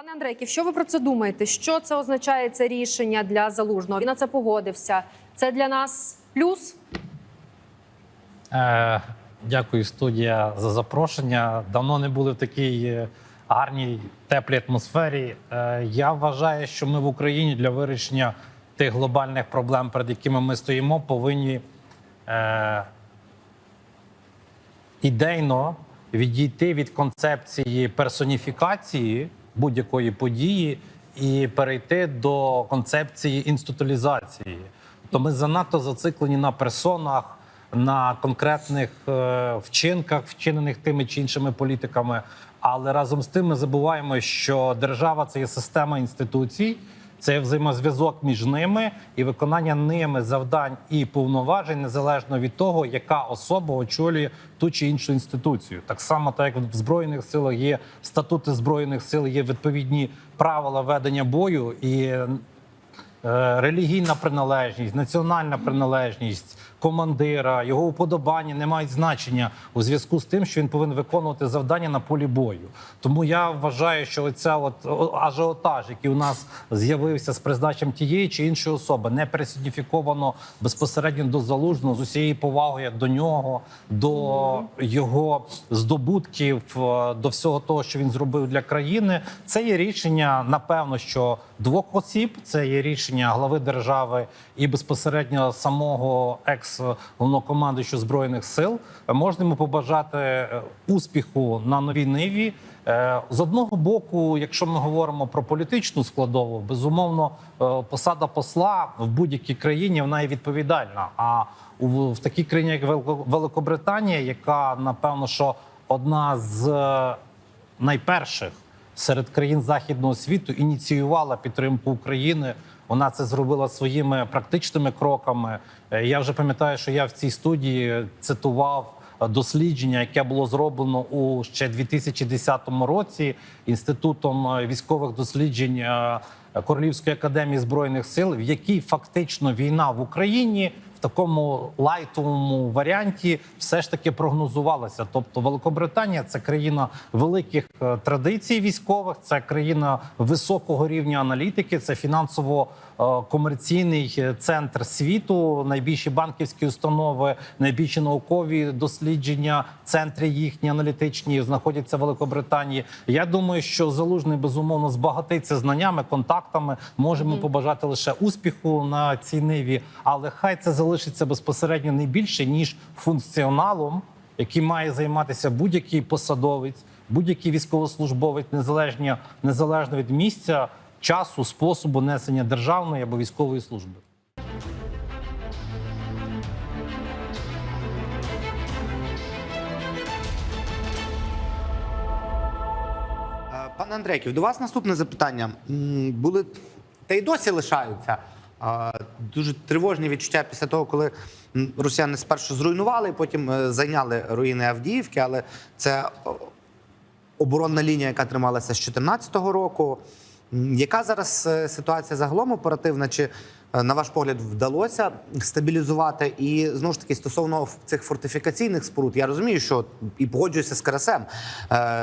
Пане Андрейків, що ви про це думаєте? Що це означає це рішення для залужного? Він на це погодився. Це для нас плюс? Е, дякую, студія, за запрошення. Давно не були в такій е, гарній теплій атмосфері. Е, я вважаю, що ми в Україні для вирішення тих глобальних проблем, перед якими ми стоїмо, повинні е, ідейно відійти від концепції персоніфікації будь-якої події і перейти до концепції інституалізації. То ми занадто зациклені на персонах, на конкретних е, вчинках, вчинених тими чи іншими політиками. Але разом з тим ми забуваємо, що держава це є система інституцій. Це взаємозв'язок між ними і виконання ними завдань і повноважень незалежно від того, яка особа очолює ту чи іншу інституцію. Так само, так як в збройних силах є статути збройних сил, є відповідні правила ведення бою і е, релігійна приналежність, національна приналежність командира, його уподобання не мають значення у зв'язку з тим, що він повинен виконувати завдання на полі бою. Тому я вважаю, що оця от ажіотаж, який у нас з'явився з призначенням тієї чи іншої особи, не персоніфіковано безпосередньо до залужного з усією повагою до нього, до його здобутків, е, до всього того, що він зробив для країни. Це є рішення, напевно, що двох осіб. Це є рішення глави держави і безпосередньо самого екс головнокомандуючого збройних сил. Можна йому побажати е, успіху на новій ниві. Е, З одного боку, якщо ми говоримо про політичну складову, безумовно, е, посада посла в будь-якій країні вона є відповідальна. А в такій країні, як Велико- Великобританія, яка напевно що одна з найперших серед країн західного світу ініціювала підтримку України. Вона це зробила своїми практичними кроками. Е, Я вже пам'ятаю, що я в цій студії цитував дослідження, яке було зроблено у ще 2010 році інститутом е, військових досліджень е, Королівської академії збройних сил, в якій фактично війна в Україні такому лайтовому варіанті все ж таки прогнозувалася. Тобто, Великобританія це країна великих е, традицій військових, це країна високого рівня аналітики, це фінансово е, комерційний е, центр світу, найбільші банківські установи, найбільші наукові дослідження, центри їхні аналітичні знаходяться в Великобританії. Я думаю, що залужний безумовно збагатиться знаннями, контактами. Можемо побажати лише успіху на цій ниві, але хай це залишиться безпосередньо не більше ніж функціоналом, який має займатися будь-який посадовець, будь-який військовослужбовець, незалежно, незалежно від місця, часу, способу несення державної або військової служби. Е, Пане Андрейків, до вас наступне запитання. Були та й досі лишаються дуже тривожні відчуття після того, коли росіяни спершу зруйнували, потім е, зайняли руїни Авдіївки, але це оборонна лінія, яка трималася з 2014 року. Яка зараз е, ситуація загалом оперативна? Чи е, на ваш погляд вдалося стабілізувати? І знову ж таки стосовно цих фортифікаційних споруд, я розумію, що і погоджуюся з Карасем.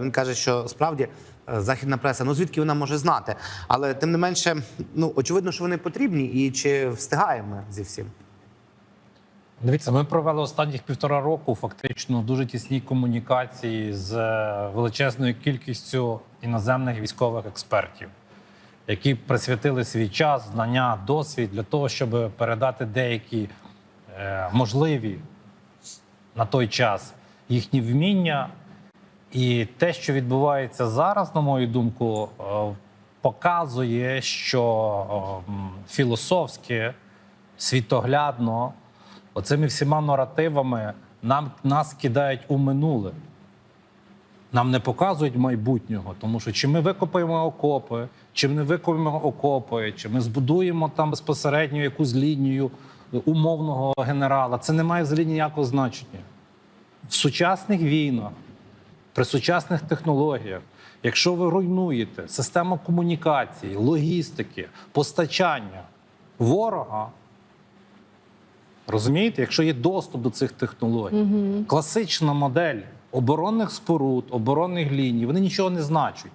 Він каже, що справді західна преса, ну звідки вона може знати? Але тим не менше, ну очевидно, що вони потрібні, і чи встигаємо зі всім? Дивіться, ми провели останніх півтора року фактично дуже тісні комунікації з е, величезною кількістю іноземних військових експертів, які присвятили свій час, знання, досвід для того, щоб передати деякі е, можливі на той час їхні вміння. І те, що відбувається зараз, на мою думку, е, показує, що е, філософськи, світоглядно, оцими всіма наративами нам, нас кидають у минуле. Нам не показують майбутнього, тому що чи ми викопаємо окопи, чи ми не викопаємо окопи, чи ми збудуємо там безпосередньо якусь лінію умовного генерала, це не має взагалі ніякого значення. В сучасних війнах, при сучасних технологіях, якщо ви руйнуєте систему комунікації, логістики, постачання ворога, розумієте, якщо є доступ до цих технологій, класична модель оборонних споруд, оборонних ліній, вони нічого не значать.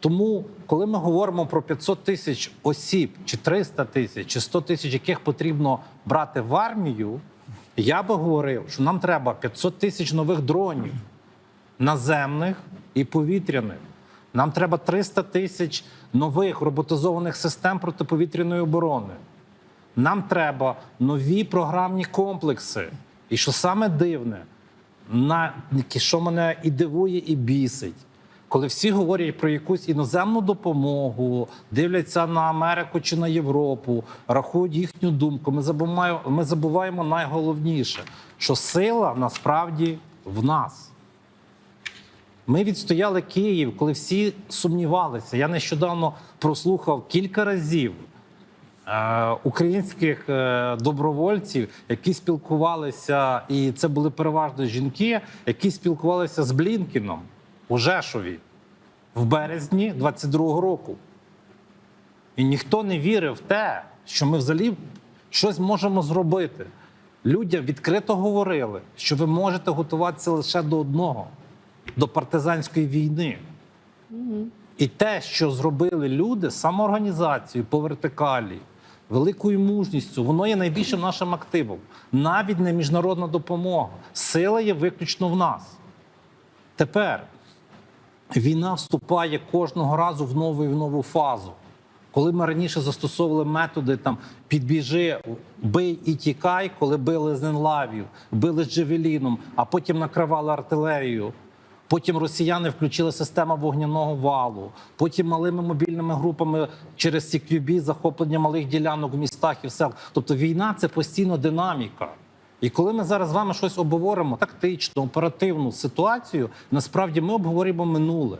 Тому, коли ми говоримо про 500 тисяч осіб, чи 300 тисяч, чи 100 тисяч, яких потрібно брати в армію, я би говорив, що нам треба 500 тисяч нових дронів наземних і повітряних. Нам треба 300 тисяч нових роботизованих систем протиповітряної оборони. Нам треба нові програмні комплекси. І що саме дивне, на що мене і дивує, і бісить, коли всі говорять про якусь іноземну допомогу, дивляться на Америку чи на Європу, рахують їхню думку. Ми забуваємо, ми забуваємо найголовніше, що сила насправді в нас. Ми відстояли Київ, коли всі сумнівалися. Я нещодавно прослухав кілька разів е, українських е, добровольців, які спілкувалися, і це були переважно жінки, які спілкувалися з Блінкіном у Жешові в березні 22-го року. І ніхто не вірив в те, що ми взагалі щось можемо зробити. Людям відкрито говорили, що ви можете готуватися лише до одного до партизанської війни. І те, що зробили люди, самоорганізацією по вертикалі, великою мужністю, воно є найбільшим нашим активом. Навіть не міжнародна допомога. Сила є виключно в нас. Тепер війна вступає кожного разу в нову і в нову фазу. Коли ми раніше застосовували методи там підбіжи, бий і тікай, коли били з енлавів, били з джевеліном, а потім накривали артилерію. Потім росіяни включили систему вогняного валу. Потім малими мобільними групами через CQB захоплення малих ділянок в містах і все. Тобто війна це постійно динаміка. І коли ми зараз з вами щось обговоримо, тактичну, оперативну ситуацію, насправді ми обговорюємо минуле.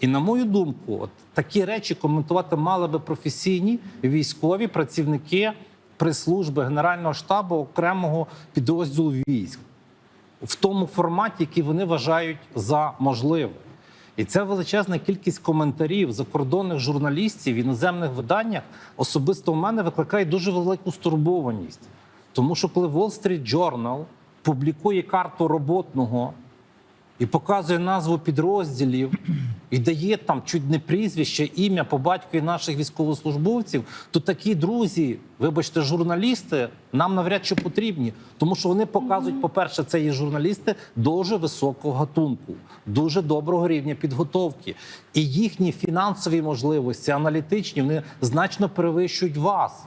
І на мою думку, от такі речі коментувати мали би професійні військові працівники прес-служби Генерального штабу окремого підрозділу військ в тому форматі, який вони вважають за можливе. І ця величезна кількість коментарів закордонних журналістів іноземних виданнях особисто в мене викликає дуже велику стурбованість. Тому що коли Wall Street Journal публікує карту роботного і показує назву підрозділів, і дає там чуть не прізвище, ім'я по батькові наших військовослужбовців, то такі друзі, вибачте, журналісти, нам навряд чи потрібні, тому що вони показують, по-перше, це є журналісти дуже високого гатунку, дуже доброго рівня підготовки. І їхні фінансові можливості, аналітичні, вони значно перевищують вас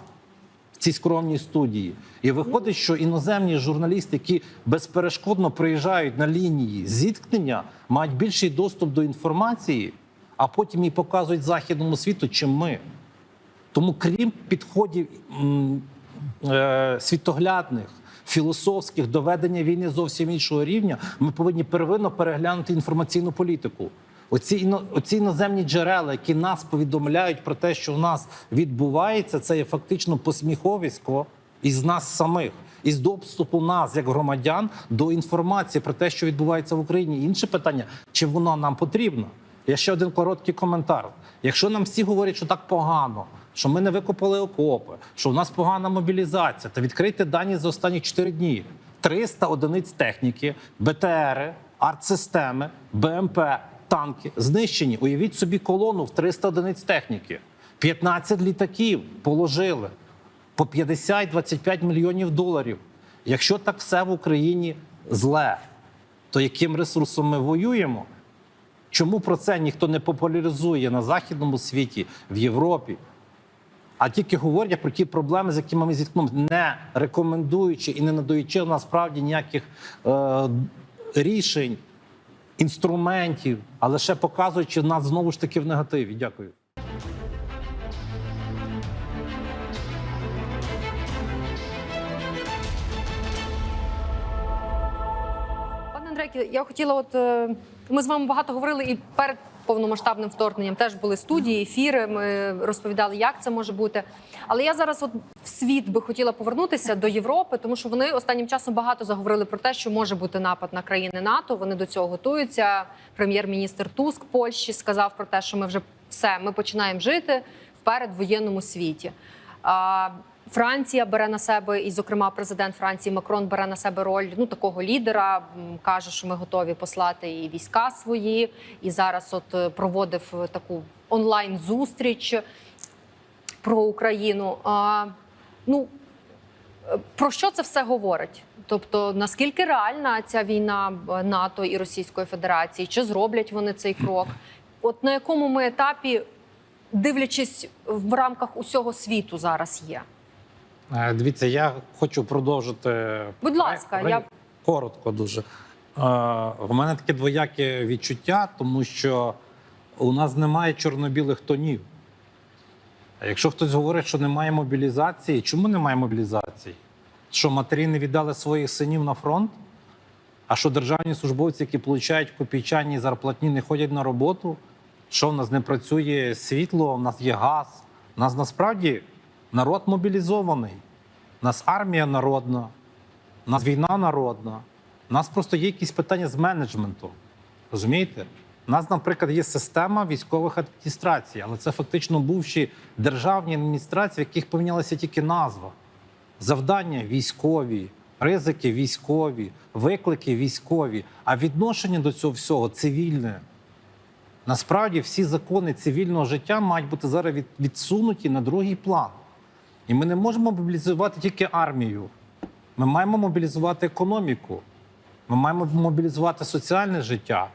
цій скромній студії. І виходить, що іноземні журналісти, які безперешкодно приїжджають на лінії зіткнення, мають більший доступ до інформації, а потім її показують західному світу, чим ми. Тому, крім підходів е, світоглядних, філософських доведення війни зовсім іншого рівня, ми повинні первинно переглянути інформаційну політику. Оці, оці іноземні джерела, які нас повідомляють про те, що в нас відбувається, це є фактично посміховисько із нас самих, із доступу нас, як громадян, до інформації про те, що відбувається в Україні. Інше питання, чи вона нам потрібна? Я ще один короткий коментар. Якщо нам всі говорять, що так погано, що ми не викопали окопи, що в нас погана мобілізація, то відкрийте дані за останні 4 дні. 300 одиниць техніки, БТРи, артсистеми, БМП, танки знищені. Уявіть собі колону в 300 одиниць техніки. 15 літаків положили по 50-25 мільйонів доларів. Якщо так все в Україні зле, то яким ресурсом ми воюємо? Чому про це ніхто не популяризує на західному світі, в Європі? А тільки говорять про ті проблеми, з якими ми зіткнемося, не рекомендуючи і не надаючи насправді ніяких е, рішень, інструментів, а лише показуючи нас знову ж таки в негативі. Дякую. Пане Андрейки, я хотіла, от е, ми з вами багато говорили і перед повномасштабним вторгненням теж були студії, ефіри. Ми розповідали, як це може бути. Але я зараз, от в світ би хотіла повернутися до Європи, тому що вони останнім часом багато заговорили про те, що може бути напад на країни НАТО. Вони до цього готуються. Прем'єр-міністр Туск Польщі сказав про те, що ми вже все, ми починаємо жити в передвоєнному світі. Франція бере на себе, і, зокрема, президент Франції Макрон бере на себе роль ну такого лідера. каже, що ми готові послати і війська свої. І зараз, от е, проводив таку онлайн зустріч про Україну. А, ну е, про що це все говорить? Тобто, наскільки реальна ця війна е, НАТО і Російської Федерації? Чи зроблять вони цей крок? От на якому ми етапі, дивлячись в рамках усього світу, зараз є? Е, Дивіться, я хочу продовжити. Будь ласка, я- коротко дуже. Е, В мене таке двояке відчуття, тому що у нас немає чорно-білих тонів. А Якщо хтось говорить, що немає мобілізації, чому немає мобілізації? Що матері не віддали своїх синів на фронт? А що державні службовці, які получають копійчані зарплатні, не ходять на роботу? Що в нас не працює світло, в нас є газ. У нас насправді народ мобілізований. У нас армія народна, у нас війна народна. У нас просто є якісь питання з менеджментом. Розумієте? У нас, наприклад, є система військових адміністрацій, але це фактично бувші державні адміністрації, в яких помінялася тільки назва. Завдання військові, ризики військові, виклики військові, а відношення до цього всього цивільне. Насправді всі закони цивільного життя мають бути зараз відсунуті на другий план. І ми не можемо мобілізувати тільки армію. Ми маємо мобілізувати економіку. Ми маємо мобілізувати соціальне життя.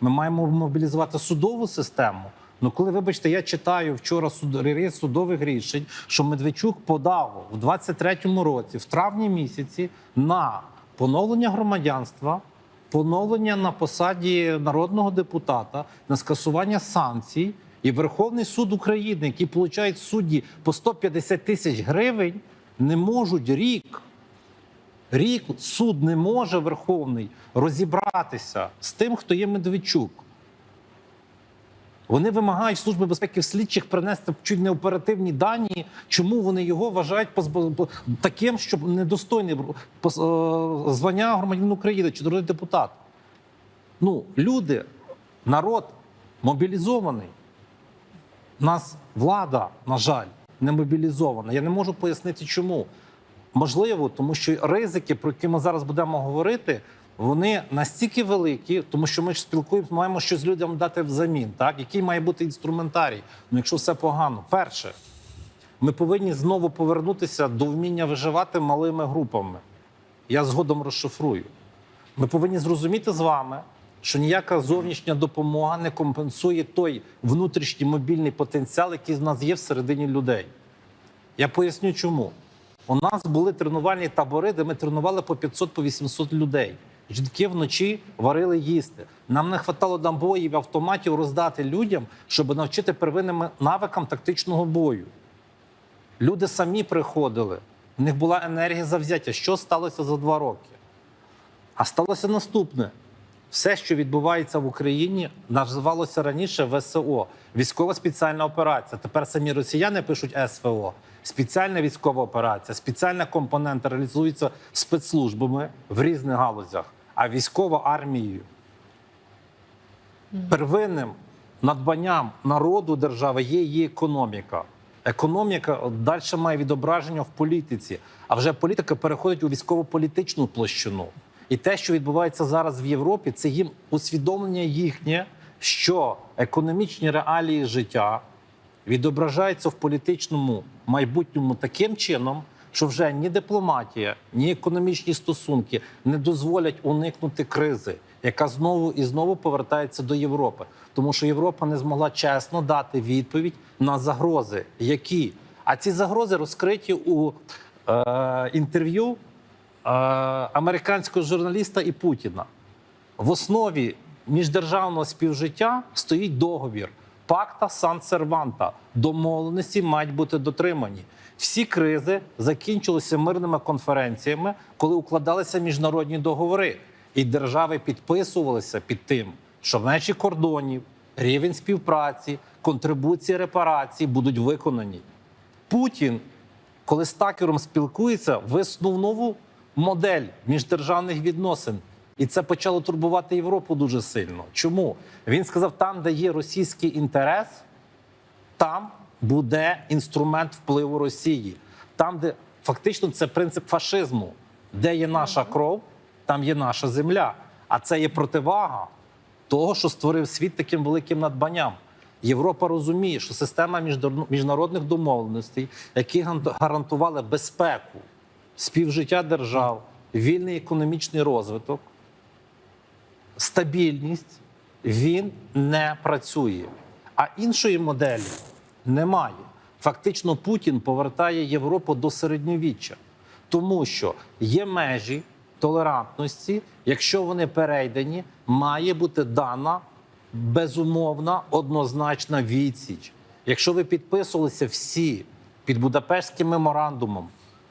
Ми маємо мобілізувати судову систему. Ну, коли, вибачте, я читаю вчора суд, судових рішень, що Медведчук подав в 23-му році, в травні місяці, на поновлення громадянства, поновлення на посаді народного депутата, на скасування санкцій. І Верховний суд України, який получають судді по 150 тисяч гривень, не можуть рік Рік суд не може Верховний розібратися з тим, хто є Медведчук. Вони вимагають Служби безпеки в слідчих принести чуть не оперативні дані, чому вони його вважають позб- таким, щоб недостойний е, звання громадянина України чи народний депутат. Ну, люди, народ мобілізований. Нас влада, на жаль, не мобілізована. Я не можу пояснити, чому. Можливо, тому що ризики, про які ми зараз будемо говорити, вони настільки великі, тому що ми ж спілкуємося, маємо щось людям дати взамін. Так? Який має бути інструментарій? Ну, якщо все погано, перше, ми повинні знову повернутися до вміння виживати малими групами. Я згодом розшифрую. Ми повинні зрозуміти з вами, що ніяка зовнішня допомога не компенсує той внутрішній мобільний потенціал, який в нас є всередині людей. Я поясню, чому. У нас були тренувальні табори, де ми тренували по 500 по 800 людей. Жінки вночі варили їсти. Нам не вистачало набоїв автоматів роздати людям, щоб навчити первинним навикам тактичного бою. Люди самі приходили. У них була енергія завзяття. Що сталося за два роки? А сталося наступне: все, що відбувається в Україні, називалося раніше ВСО військова спеціальна операція. Тепер самі росіяни пишуть СВО. Спеціальна військова операція, спеціальна компонента реалізується спецслужбами в різних галузях, а військова армією. Первинним надбанням народу держави є її економіка. Економіка далі має відображення в політиці, а вже політика переходить у військово-політичну площину. І те, що відбувається зараз в Європі, це їм усвідомлення їхнє, що економічні реалії життя відображаються в політичному майбутньому таким чином, що вже ні дипломатія, ні економічні стосунки не дозволять уникнути кризи, яка знову і знову повертається до Європи, тому що Європа не змогла чесно дати відповідь на загрози, які? А ці загрози розкриті у е, інтерв'ю американського журналіста і Путіна. В основі міждержавного співжиття стоїть договір пакта сан серванта. Домовленості мають бути дотримані. Всі кризи закінчилися мирними конференціями, коли укладалися міжнародні договори, і держави підписувалися під тим, що межі кордонів, рівень співпраці, контрибуції репарацій будуть виконані. Путін, коли з Такером спілкується, виснув нову модель міждержавних відносин. І це почало турбувати Європу дуже сильно. Чому? Він сказав: там, де є російський інтерес, там буде інструмент впливу Росії. там, де фактично це принцип фашизму, де є наша кров, там є наша земля. А це є противага того, що створив світ таким великим надбанням. Європа розуміє, що система міжнародних домовленостей, які гарантували безпеку, співжиття держав, вільний економічний розвиток, стабільність, він не працює. А іншої моделі немає. Фактично, Путін повертає Європу до середньовіччя, тому що є межі толерантності. Якщо вони перейдені, має бути дана безумовна однозначна відсіч. Якщо ви підписувалися всі під Будапештським меморандумом,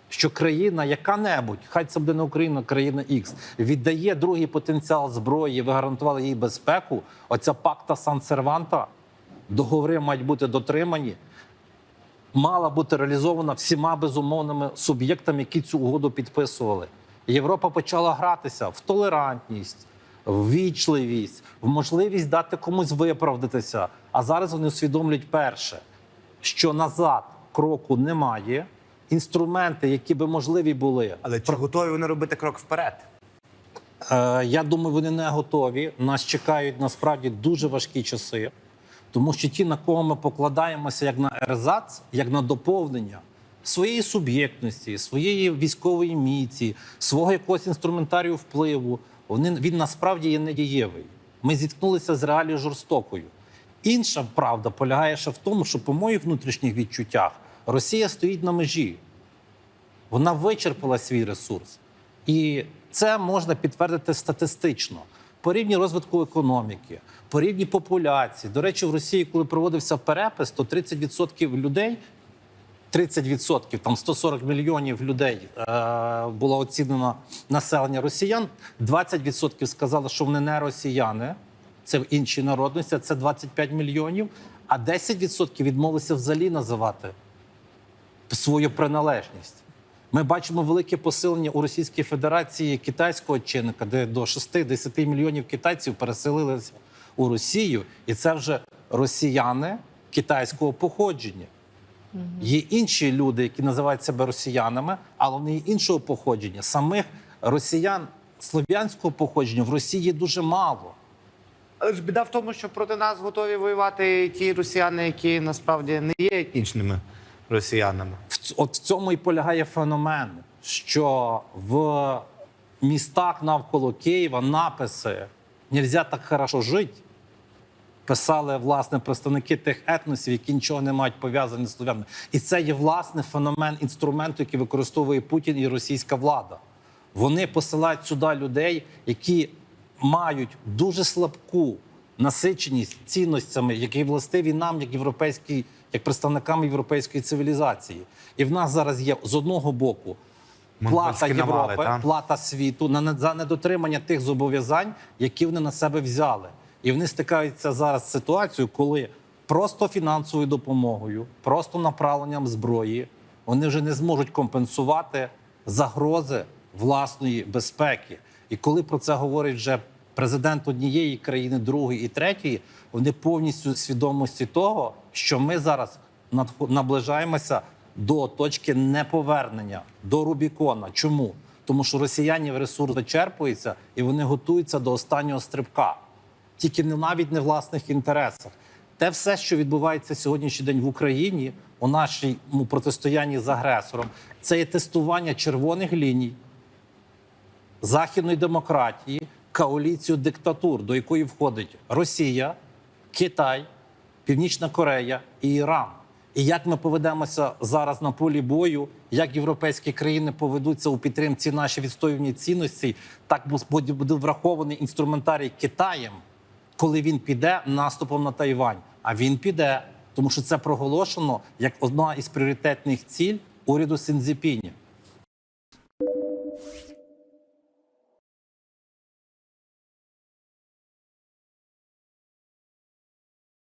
що країна яка-небудь, хай це буде не Україна, країна X, віддає другий потенціал зброї, ви гарантували їй безпеку. Оця пакта Сан-Серванта, договори мають бути дотримані, мала бути реалізована всіма безумовними суб'єктами, які цю угоду підписували. Європа почала гратися в толерантність, в вічливість, в можливість дати комусь виправдатися. А зараз вони усвідомлюють перше, що назад кроку немає. Інструменти, які би можливі були, Але чи готові вони робити крок вперед? Е, Я думаю, вони не готові. Нас чекають насправді дуже важкі часи, тому що ті, на кого ми покладаємося як на ерзац, як на доповнення своєї суб'єктності, своєї військової міці, свого якогось інструментарію впливу, вони, він насправді є недієвий. Ми зіткнулися з реалією жорстокою. Інша правда полягає ще в тому, що по моїх внутрішніх відчуттях Росія стоїть на межі. Вона вичерпала свій ресурс. І це можна підтвердити статистично. По рівні розвитку економіки, по рівні популяції. До речі, в Росії, коли проводився перепис, то 30% людей, 30%, там 140 мільйонів людей е, було оцінено населення росіян. 20% сказали, що вони не росіяни, це в іншій народності, це 25 мільйонів. А 10% відмовилися взагалі називати свою приналежність. Ми бачимо велике посилення у Російській Федерації китайського чинника, де до 6-10 мільйонів китайців переселилися у Росію, і це вже росіяни китайського походження. Є інші люди, які називають себе росіянами, але вони є іншого походження. Самих росіян слов'янського походження в Росії дуже мало. Але ж біда в тому, що проти нас готові воювати ті росіяни, які насправді не є етнічними росіянами. От в цьому і полягає феномен, що в містах навколо Києва написи «Нельзя так хорошо жити» писали власне представники тих етносів, які нічого не мають пов'язані з слов'янами. І це є власне феномен інструменту, який використовує Путін і російська влада. Вони посилають сюди людей, які мають дуже слабку насиченість цінностями, які властиві нам, як європейській, як представникам європейської цивілізації. І в нас зараз є з одного боку плата Монгольські навали, Європи, плата світу на за недотримання тих зобов'язань, які вони на себе взяли. І вони стикаються зараз з ситуацією, коли просто фінансовою допомогою, просто направленням зброї вони вже не зможуть компенсувати загрози власної безпеки. І коли про це говорить вже президент однієї країни, другої і третьої, вони повністю свідомості того, що ми зараз наближаємося до точки неповернення, до Рубікона. Чому? Тому що росіянів ресурс вичерпується і вони готуються до останнього стрибка, тільки не навіть не власних інтересах. Те все, що відбувається сьогоднішній день в Україні у нашому протистоянні з агресором, це є тестування червоних ліній західної демократії, коаліцію диктатур, до якої входить Росія, Китай, Північна Корея і Іран. І як ми поведемося зараз на полі бою, як європейські країни поведуться у підтримці наші відстоювані цінності, так буде врахований інструментарій Китаєм, коли він піде наступом на Тайвань. А він піде, тому що це проголошено як одна із пріоритетних ціль уряду Сінзіпіні.